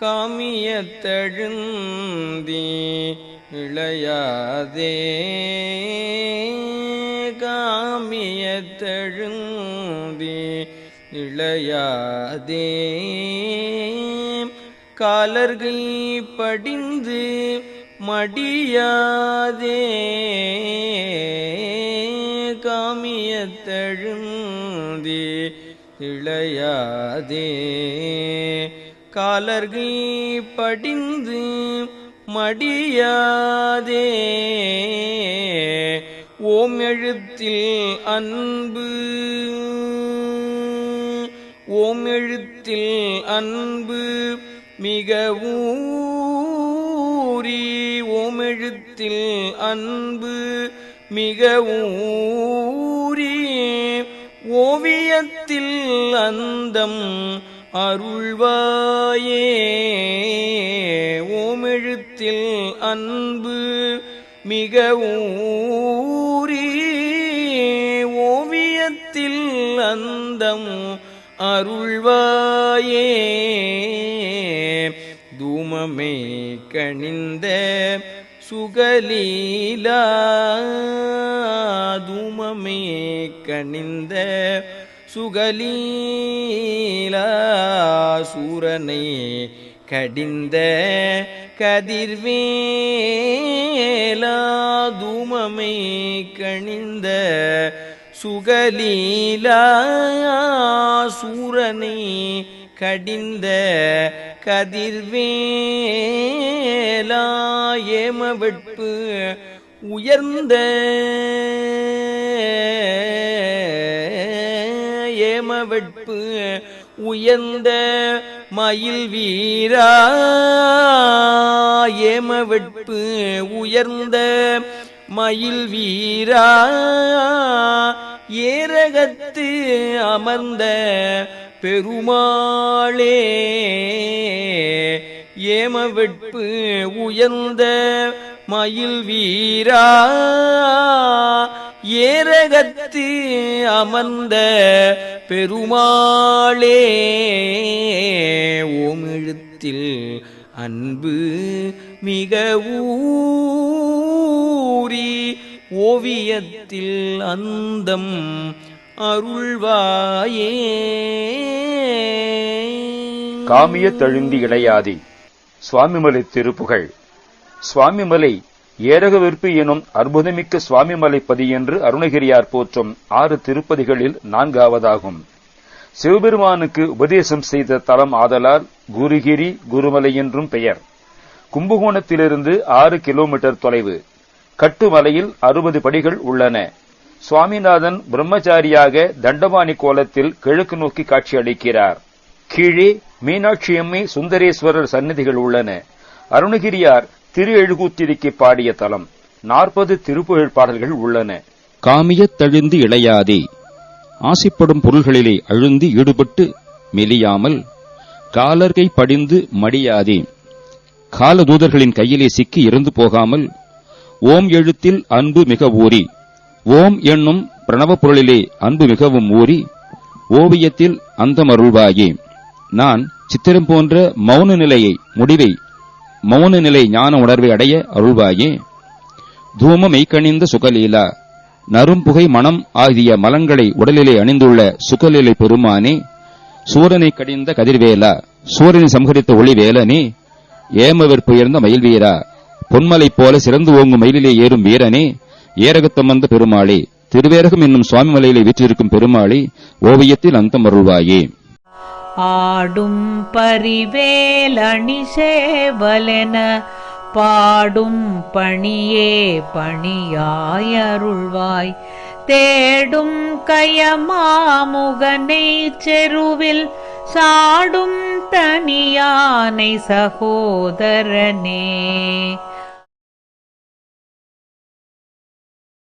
காமியத்தழுந்தி இளையாதே காமியத்தழுந்தி இளையாதே. காலர்கள் படிந்து மடியாதே காமியத்தழுந்தி இளையாதே. காலர்கள் படிந்து மடியாதே. ஓம் எழுத்தில் அன்பு. ஓம் எழுத்தில் அன்பு மிகவூரி. ஓம் எழுத்தில் அன்பு மிகவூரி. ஓவியத்தில் அந்தம் அருள்வாயே ஓமெழுத்தில் அன்பு மிகவும் ஊறி ஓவியத்தில் அந்தம் அருள்வாயே. தூமமே கணிந்த சுகலீலா தூமமே கணிந்த சுகலீலாசூரனை கடிந்த கதிர்வேலா தூமமை கணிந்த சுகலீலா சூரனை கடிந்த கதிர்வேலா ஏம உயர்ந்த ஏம வெட்பு உயர்ந்த மயில் வீரா ஏம வெட்பு உயர்ந்த மயில் வீரா ஏரகத்து அமர்ந்த பெருமாளே ஏம வெட்பு உயர்ந்த மயில் வீரா ஏரகத்து அமர்ந்த பெருமாளே ஓமிழுத்தில் அன்பு மிக ஊரி ஓவியத்தில் அந்தம் அருள்வாயே. காமிய தழுந்தி இடையாதி சுவாமிமலை திருப்புகழ் சுவாமிமலை ஏரகவிற்பு எனும் அற்புதமிக்க சுவாமிமலை பதி என்று அருணகிரியார் போற்றும் ஆறு திருப்பதிகளில் நான்காவதாகும். சிவபெருமானுக்கு உபதேசம் செய்த தலம் ஆதலால் குருகிரி குருமலை என்றும் பெயர். கும்பகோணத்திலிருந்து ஆறு கிலோமீட்டர் தொலைவு. கட்டுமலையில் அறுபது படிகள் உள்ளன. சுவாமிநாதன் பிரம்மச்சாரியாக தண்டபாணி கோலத்தில் கிழக்கு நோக்கி காட்சியளிக்கிறார் கீழே மீனாட்சியம்மை சுந்தரேஸ்வரர் சந்நிதிகள் உள்ளன. அருணகிரியார் திரு எழுகூத்திரிக்கு பாடிய தலம். நாற்பது திருப்புகழ் பாடல்கள் உள்ளன. காமியத் தழுந்து இளையாதே. ஆசைப்படும் பொருள்களிலே அழுந்து ஈடுபட்டு மெலியாமல் காலர்கை படிந்து மடியாதே. காலதூதர்களின் கையிலே சிக்கி இருந்து போகாமல் ஓம் எழுத்தில் அன்பு மிக ஊறி. ஓம் என்னும் பிரணவப் பொருளிலே அன்பு மிகவும் ஊறி ஓவியத்தில் அந்தமருள்வாயே. நான் சித்திரம் போன்ற மௌன நிலையை முடிவை மௌன நிலை ஞான உணர்வை அடைய அருள்வாயே. தூம மெய்கணிந்த சுகலீலா. நறும்புகை மனம் ஆகிய மலங்களை உடலிலே அணிந்துள்ள சுகலீலை பெருமானே சூரனை கடிந்த கதிர்வேலா. சூரியனை சம்ஹரித்த ஒளிவேலனே ஏமவிற்பு உயர்ந்த மயில்வீரா. பொன்மலை போல சிறந்து ஓங்கும் மயிலிலே ஏறும் வீரனே ஏரகத்தம் வந்த பெருமாளே. திருவேரகம் என்னும் சுவாமி மலையிலே வீற்றிருக்கும் பெருமாளே ஓவியத்தில் அந்தம் அருள்வாயே ஆடும் பரிவேலணி சேவலென பாடும் பணியே பணியாயருள்வாய். தேடும் கயமாமுகனை செருவில் சாடும் தனியானை சகோதரனே.